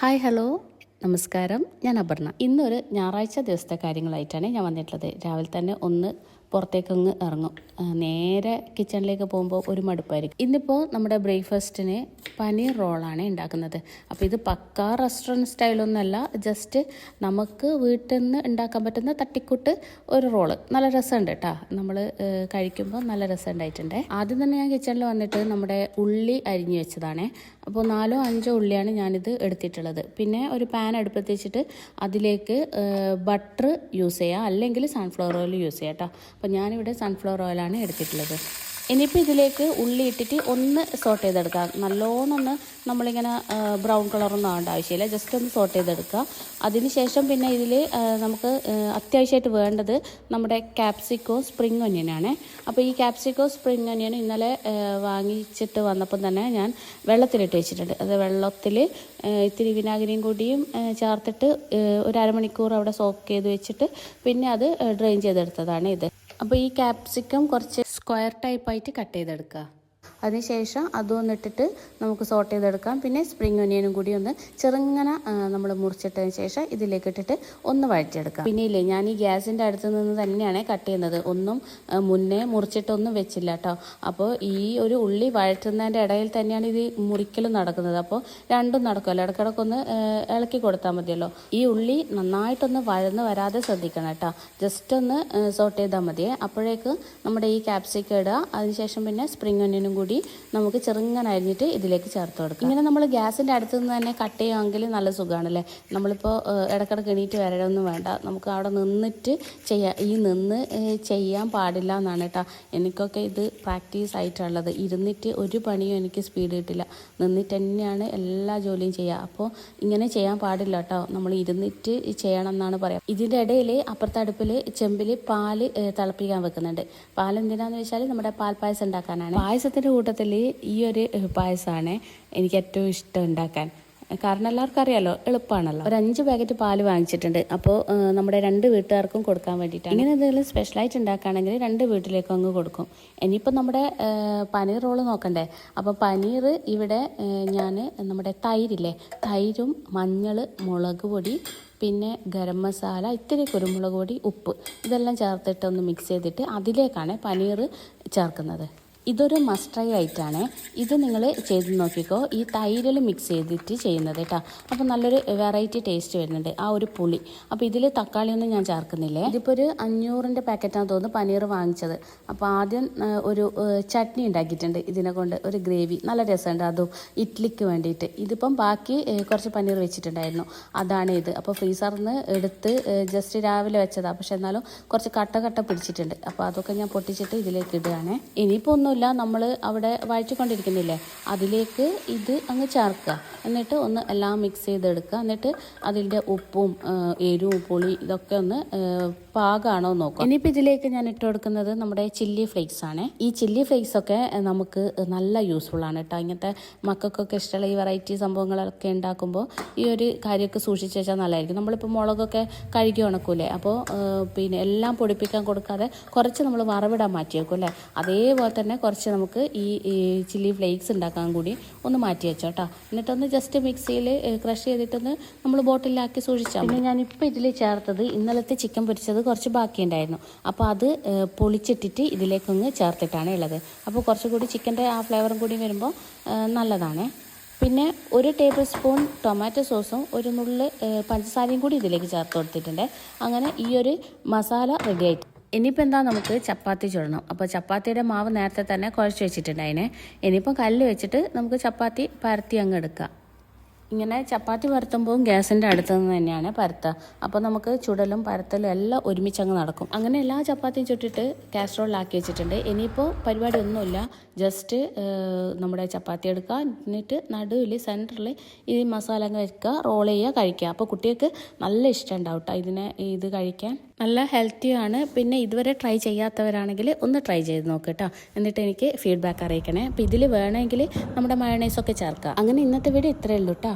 Hi hello. നമസ്കാരം. ഞാൻ അപർണ. ഇന്നൊരു ഞായറാഴ്ച ദിവസത്തെ കാര്യങ്ങളായിട്ടാണ് ഞാൻ വന്നിട്ടുള്ളത്. രാവിലെ തന്നെ ഒന്ന് പുറത്തേക്കങ്ങ് ഇറങ്ങും. നേരെ കിച്ചണിലേക്ക് പോകുമ്പോൾ ഒരു മടുപ്പായിരിക്കും. ഇന്നിപ്പോൾ നമ്മുടെ ബ്രേക്ക്ഫാസ്റ്റിന് പനീർ റോളാണ് ഉണ്ടാക്കുന്നത്. അപ്പോൾ ഇത് പക്കാ റെസ്റ്റോറന്റ് സ്റ്റൈലൊന്നുമല്ല ജസ്റ്റ് നമുക്ക് വീട്ടിൽ നിന്ന് ഉണ്ടാക്കാൻ പറ്റുന്ന തട്ടിക്കൂട്ട് ഒരു റോൾ. നല്ല രസമുണ്ട് കേട്ടോ നമ്മൾ കഴിക്കുമ്പോൾ നല്ല രസമുണ്ടായിട്ടുണ്ട്. ആദ്യം തന്നെ ഞാൻ കിച്ചണിൽ വന്നിട്ട് നമ്മുടെ ഉള്ളി അരിഞ്ഞു വെച്ചതാണേ. അപ്പോൾ നാലോ അഞ്ചോ ഉള്ളിയാണ് ഞാനിത് എടുത്തിട്ടുള്ളത്. പിന്നെ ഒരു പാൻ അടുപ്പത്ത് വെച്ചിട്ട് അതിലേക്ക് ബട്ടർ യൂസ് ചെയ്യുക അല്ലെങ്കിൽ സൺഫ്ലവർ ഓയിൽ യൂസ് ചെയ്യാം കേട്ടോ അപ്പോൾ ഞാനിവിടെ സൺഫ്ലവർ ഓയിലാണ് എടുത്തിട്ടുള്ളത്. ഇനിയിപ്പോൾ ഇതിലേക്ക് ഉള്ളി ഇട്ടിട്ട് ഒന്ന് സോട്ട് ചെയ്തെടുക്കുക നല്ലോണം ഒന്ന് നമ്മളിങ്ങനെ ബ്രൗൺ കളറൊന്നും ആവേണ്ട ആവശ്യമില്ല. ജസ്റ്റ് ഒന്ന് സോട്ട് ചെയ്തെടുക്കുക അതിനുശേഷം പിന്നെ ഇതിൽ നമുക്ക് അത്യാവശ്യമായിട്ട് വേണ്ടത് നമ്മുടെ ക്യാപ്സിക്കോ സ്പ്രിങ് ഒനിയനാണ് അപ്പോൾ ഈ ക്യാപ്സിക്കോ സ്പ്രിങ് ഒനിയൻ ഇന്നലെ വാങ്ങിച്ചിട്ട് വന്നപ്പം തന്നെ ഞാൻ വെള്ളത്തിലിട്ട് വെച്ചിട്ടുണ്ട്. അത് വെള്ളത്തിൽ ഇത്തിരി വിനാഗിരിയും കൂടിയും ചേർത്തിട്ട് ഒരു അരമണിക്കൂർ അവിടെ സോക്ക് ചെയ്ത് വെച്ചിട്ട് പിന്നെ അത് ഡ്രെയിൻ ചെയ്തെടുത്തതാണ് ഇത്. അപ്പോൾ ഈ ക്യാപ്സിക്കം കുറച്ച് സ്ക്വയർ ടൈപ്പായിട്ട് കട്ട് ചെയ്തെടുക്കുക അതിനുശേഷം അതൊന്ന് ഇട്ടിട്ട് നമുക്ക് സോട്ട് ചെയ്തെടുക്കാം. പിന്നെ സ്പ്രിംഗ് ഒനിയനും കൂടി ഒന്ന് ചെറുങ്ങനെ നമ്മൾ മുറിച്ചിട്ടതിന് ശേഷം ഇതിലേക്ക് ഇട്ടിട്ട് ഒന്ന് വഴറ്റിയെടുക്കാം. പിന്നെ ഇല്ലേ ഞാൻ ഈ ഗ്യാസിന്റെ അടുത്ത് നിന്ന് തന്നെയാണ് കട്ട് ചെയ്യുന്നത്. ഒന്നും മുന്നേ മുറിച്ചിട്ടൊന്നും വെച്ചില്ല കേട്ടോ അപ്പോൾ ഈ ഒരു ഉള്ളി വഴറ്റുന്നതിന്റെ ഇടയിൽ തന്നെയാണ് ഇത് മുറിക്കലും നടക്കുന്നത്. അപ്പോൾ രണ്ടും നടക്കുമല്ലോ ഇടക്കിടക്കൊന്ന് ഇളക്കി കൊടുത്താൽ മതിയല്ലോ. ഈ ഉള്ളി നന്നായിട്ടൊന്ന് വഴന്ന് വരാതെ ശ്രദ്ധിക്കണം കേട്ടോ ജസ്റ്റ് ഒന്ന് സോട്ട് ചെയ്താൽ മതിയേ. അപ്പോഴേക്ക് നമ്മുടെ ഈ ക്യാപ്സിക്കം ഇടുക. അതിനുശേഷം പിന്നെ സ്പ്രിംഗ് ഒനിയനും കൂടി നമുക്ക് ചെറുങ്ങനെ അരിഞ്ഞിട്ട് ഇതിലേക്ക് ചേർത്ത് കൊടുക്കാം. ഇങ്ങനെ നമ്മൾ ഗ്യാസിന്റെ അടുത്ത് നിന്ന് തന്നെ കട്ട് ചെയ്യുമെങ്കിൽ നല്ല സുഖമാണല്ലേ നമ്മളിപ്പോൾ ഇടക്കിടക്ക് എണീറ്റ് വരണമെന്നും വേണ്ട. നമുക്ക് അവിടെ നിന്നിട്ട് ചെയ്യാം ഈ നിന്ന് ചെയ്യാൻ പാടില്ല എന്നാണ് കേട്ടോ എനിക്കൊക്കെ ഇത് പ്രാക്ടീസ് ആയിട്ടുള്ളത്. ഇരുന്നിട്ട് ഒരു പണിയും എനിക്ക് സ്പീഡ് കിട്ടില്ല. നിന്നിട്ട് തന്നെയാണ് എല്ലാ ജോലിയും ചെയ്യുക അപ്പോൾ ഇങ്ങനെ ചെയ്യാൻ പാടില്ല കേട്ടോ നമ്മൾ ഇരുന്നിട്ട് ചെയ്യണം എന്നാണ് പറയാം. ഇതിന്റെ ഇടയിൽ അപ്പുറത്തെ അടുപ്പിൽ ചെമ്പിൽ പാൽ തിളപ്പിക്കാൻ വെക്കുന്നുണ്ട്. പാൽ എന്തിനാന്ന് വെച്ചാൽ നമ്മുടെ പാൽപ്പായസം ഉണ്ടാക്കാനാണ്. പായസത്തിന്റെ കൂട്ടത്തിൽ ഈ ഒരു പായസമാണ് എനിക്ക് ഏറ്റവും ഇഷ്ടം ഉണ്ടാക്കാൻ. കാരണം എല്ലാവർക്കും അറിയാലോ എളുപ്പമാണല്ലോ ഒരു അഞ്ച് പാക്കറ്റ് പാൽ വാങ്ങിച്ചിട്ടുണ്ട്. അപ്പോൾ നമ്മുടെ രണ്ട് വീട്ടുകാർക്കും കൊടുക്കാൻ വേണ്ടിയിട്ടാണ്. ഇങ്ങനെ എന്തെങ്കിലും സ്പെഷ്യലായിട്ട് ഉണ്ടാക്കുകയാണെങ്കിൽ രണ്ട് വീട്ടിലേക്കും അങ്ങ് കൊടുക്കും. ഇനിയിപ്പോൾ നമ്മുടെ പനീർ റോൾ നോക്കണ്ടേ? അപ്പോൾ പനീർ ഇവിടെ ഞാൻ നമ്മുടെ തൈരില്ലേ? തൈരും മഞ്ഞൾ മുളക് പൊടി പിന്നെ ഗരം മസാല ഇത്തിരി കുരുമുളക് പൊടി ഉപ്പ്. ഇതെല്ലാം ചേർത്തിട്ട് ഒന്ന് മിക്സ് ചെയ്തിട്ട് അതിലേക്കാണ് പനീർ ചേർക്കുന്നത്. ഇതൊരു മസ്റ്റ് ട്രൈ ആയിട്ടാണ്. ഇത് നിങ്ങൾ ചെയ്ത് നോക്കിക്കോ. ഈ തൈരിൽ മിക്സ് ചെയ്തിട്ട് ചെയ്യുന്നത് കേട്ടോ. അപ്പോൾ നല്ലൊരു വെറൈറ്റി ടേസ്റ്റ് വരുന്നുണ്ട്. ആ ഒരു പുളി. അപ്പോൾ ഇതിൽ തക്കാളിയൊന്നും ഞാൻ ചേർക്കുന്നില്ലേ? ഇതിപ്പോൾ ഒരു അഞ്ഞൂറിന്റെ പാക്കറ്റാണെന്ന് തോന്നുന്നു പനീർ വാങ്ങിച്ചത്. അപ്പോൾ ആദ്യം ഒരു ചട്നി ഉണ്ടാക്കിയിട്ടുണ്ട്. ഇതിനെ കൊണ്ട് ഒരു ഗ്രേവി. നല്ല രസമുണ്ട് അതും ഇഡ്ലിക്ക് വേണ്ടിയിട്ട്. ഇതിപ്പം ബാക്കി കുറച്ച് പനീർ വെച്ചിട്ടുണ്ടായിരുന്നു. അതാണ് ഇത്. അപ്പോൾ ഫ്രീസറിൽ നിന്ന് എടുത്ത് ജസ്റ്റ് രാവിലെ വെച്ചതാണ് പക്ഷെ എന്നാലും കുറച്ച് കട്ട കട്ട പിടിച്ചിട്ടുണ്ട്. അപ്പോൾ അതൊക്കെ ഞാൻ പൊട്ടിച്ചിട്ട് ഇതിലേക്ക് ഇടുകയാണ്. ഇനിയിപ്പോൾ ഒന്നുമില്ല. നമ്മൾ അവിടെ വഴറ്റിക്കൊണ്ടിരിക്കുന്നില്ലേ? അതിലേക്ക് ഇത് അങ്ങ് ചേർക്കുക. എന്നിട്ട് ഒന്ന് എല്ലാം മിക്സ് ചെയ്തെടുക്കുക. എന്നിട്ട് അതിന്റെ ഉപ്പും എരിവും പുളി ഇതൊക്കെ ഒന്ന് പാകമാണോ നോക്കാം. ഇനിയിപ്പോൾ ഇതിലേക്ക് ഞാൻ ഇട്ട് കൊടുക്കുന്നത് നമ്മുടെ ചില്ലി ഫ്ലേക്സ് ആണ്. ഈ ചില്ലി ഫ്ലേക്സ് ഒക്കെ നമുക്ക് നല്ല യൂസ്ഫുൾ ആണ് കേട്ടോ ഇങ്ങനത്തെ മക്കൾക്കൊക്കെ ഇഷ്ടമുള്ള ഈ വെറൈറ്റി സംഭവങ്ങളൊക്കെ ഉണ്ടാക്കുമ്പോൾ ഈ ഒരു കാര്യമൊക്കെ സൂക്ഷിച്ച് വെച്ചാൽ നല്ലതായിരിക്കും. നമ്മളിപ്പോൾ മുളകൊക്കെ കഴുകി ഉണക്കൂലേ അപ്പോൾ പിന്നെ എല്ലാം പൊടിപ്പിക്കാൻ കൊടുക്കാതെ കുറച്ച് നമ്മൾ വറവിടാൻ മാറ്റി വെക്കും അല്ലേ? അതേപോലെ തന്നെ കുറച്ച് നമുക്ക് ഈ ഈ ചില്ലി ഫ്ലേക്സ് ഉണ്ടാക്കാൻ കൂടി ഒന്ന് മാറ്റി വെച്ചോ കേട്ടോ എന്നിട്ടൊന്ന് ജസ്റ്റ് മിക്സിയിൽ ക്രഷ് ചെയ്തിട്ടൊന്ന് നമ്മൾ ബോട്ടിലാക്കി സൂക്ഷിച്ചാൽ പിന്നെ ഞാനിപ്പോൾ ഇതിൽ ചേർത്തത് ഇന്നലത്തെ ചിക്കൻ പൊരിച്ചത് കുറച്ച് ബാക്കിയുണ്ടായിരുന്നു. അപ്പോൾ അത് പൊളിച്ചിട്ടിട്ട് ഇതിലേക്കൊന്ന് ചേർത്തിട്ടാണ് ഉള്ളത്. അപ്പോൾ കുറച്ചുകൂടി ചിക്കന്റെ ആ ഫ്ലേവറും കൂടി വരുമ്പോൾ നല്ലതാണ്. പിന്നെ ഒരു ടേബിൾ സ്പൂൺ ടൊമാറ്റോ സോസും ഒരു നുള്ള് ഏഹ്, പഞ്ചസാരയും കൂടി ഇതിലേക്ക് ചേർത്ത് കൊടുത്തിട്ടുണ്ട്. അങ്ങനെ ഈ ഒരു മസാല റെഡി ആയിട്ട്. ഇനിയിപ്പോൾ എന്താ നമുക്ക് ചപ്പാത്തി ചുടണം. അപ്പോൾ ചപ്പാത്തിയുടെ മാവ് നേരത്തെ തന്നെ കുഴച്ച് വെച്ചിട്ടുണ്ട് അതിനെ ഇനിയിപ്പോൾ കല്ല് വെച്ചിട്ട് നമുക്ക് ചപ്പാത്തി പരത്തി അങ്ങ് എടുക്കാം. ഇങ്ങനെ ചപ്പാത്തി പരത്തുമ്പോൾ ഗ്യാസിന്റെ അടുത്ത് നിന്ന് തന്നെയാണ് പരത്തുക. അപ്പോൾ നമുക്ക് ചുടലും പരത്തലും എല്ലാം ഒരുമിച്ച് അങ്ങ് നടക്കും. അങ്ങനെ എല്ലാ ചപ്പാത്തിയും ചുട്ടിട്ട് കാസ്ട്രോളിലാക്കി വെച്ചിട്ടുണ്ട്. ഇനിയിപ്പോൾ പരിപാടി ഒന്നുമില്ല ജസ്റ്റ് നമ്മുടെ ചപ്പാത്തി എടുക്കുക. എന്നിട്ട് നടുവിൽ സെന്ററിൽ ഈ മസാല അങ്ങ് വെക്കുക. റോൾ ചെയ്യുക കഴിക്കുക. അപ്പോൾ കുട്ടികൾക്ക് നല്ല ഇഷ്ടം ഉണ്ടാവും ഇതിനെ ഇത് കഴിക്കാൻ. നല്ല ഹെൽത്തിയാണ് പിന്നെ ഇതുവരെ ട്രൈ ചെയ്യാത്തവരാണെങ്കിൽ ഒന്ന് ട്രൈ ചെയ്ത് നോക്ക് കേട്ടോ എന്നിട്ട് എനിക്ക് ഫീഡ്ബാക്ക് അറിയിക്കണേ. അപ്പോൾ ഇതിൽ വേണമെങ്കിൽ നമ്മുടെ മയണൈസൊക്കെ ചേർക്കുക അങ്ങനെ ഇന്നത്തെ വീഡിയോ ഇത്രയേ ഉള്ളൂ കേട്ടോ